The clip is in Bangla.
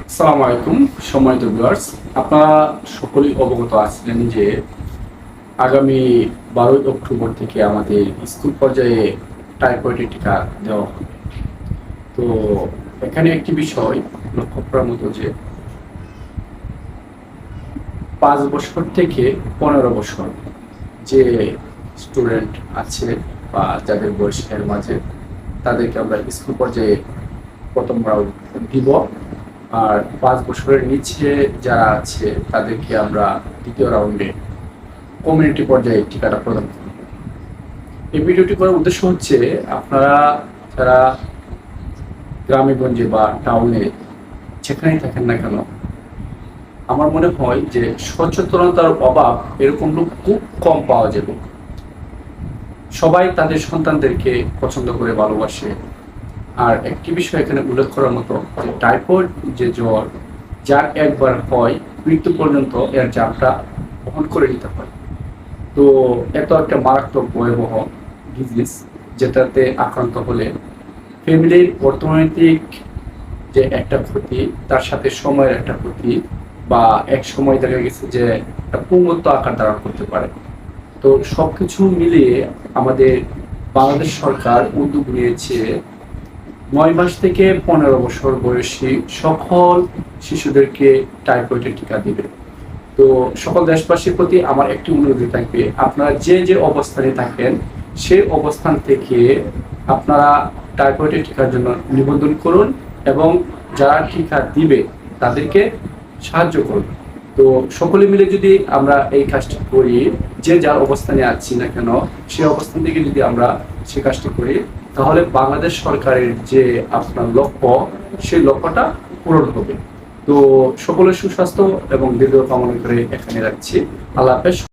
আসসালামু আলাইকুম, সম্মানিত ভিউয়ার্স। আপনারা সকলেই অবগত আছিলেন যে আগামী বারোই অক্টোবর থেকে আমাদের স্কুল পর্যায়ে টাইফয়েডের টিকা দেওয়া হবে। তো এখানে একটি বিষয় লক্ষ্য করার মতো যে, পাঁচ বছর থেকে পনেরো বছর যে স্টুডেন্ট আছে বা যাদের বয়স এর মাঝে, তাদেরকে আমরা স্কুল পর্যায়ে প্রথম রাউন্ড দিব। আর পাঁচ বছরের নিচে যারা আছে, তাদেরকে আমরা দ্বিতীয় রাউন্ডে কমিউনিটি পর্যায়ে টিকাটা প্রদান করব। এই ভিডিওটি করার উদ্দেশ্য হচ্ছে, আপনারা যারা গ্রামে গঞ্জে বা টাউনে যেখানেই থাকেন না কেন, আমার মনে হয় যে সচেতনতার অভাব এরকম লোক খুব কম পাওয়া যাবে সবাই তাদের সন্তানদেরকে পছন্দ করে ভালোবাসে। আর একটি বিষয় এখানে উল্লেখ করার মতো, যে টাইফয়েড যে জ্বর, যার একবার হয়, মৃত্যু পর্যন্ত এর জারটা বহন করে নিতে হয়। তো এত একটা মারাত্মক ভয়াবহ ডিজিজ যেটাতে আক্রান্ত হলে ফ্যামিলির অর্থনৈতিক যে একটা ক্ষতি, তার সাথে সময়ের একটা ক্ষতি বা এক সময় দেখা গেছে যে একটা পূর্ণত্ব আকার ধারণ করতে পারে। তো সবকিছু মিলিয়ে আমাদের বাংলাদেশ সরকার উদ্যোগ নিয়েছে নয় মাস থেকে পনেরো বছর বয়সী সকল শিশুদেরকে টাইফয়েডের টিকা দিবে। তো সকল দেশবাসীর প্রতি আমার একটি অনুরোধ থাকবে, আপনারা যে যে অবস্থানে থাকেন, সেই অবস্থান থেকে আপনারা টাইফয়েডের টিকার জন্য নিবন্ধন করুন এবং যারা টিকা দিবে, তাদেরকে সাহায্য করুন। তো সকলে মিলে যদি আমরা এই কাজটি করি, যে যার অবস্থানে আছি না কেন সেই অবস্থান থেকে যদি আমরা সে কাজটি করি তাহলে বাংলাদেশ সরকারের যে আপনার লক্ষ্য, সেই লক্ষ্যটা পূরণ হবে। তো সকলের সুস্বাস্থ্য এবং দীর্ঘ কামনা করে এখানে রাখছি। আল্লাহ হাফেজ।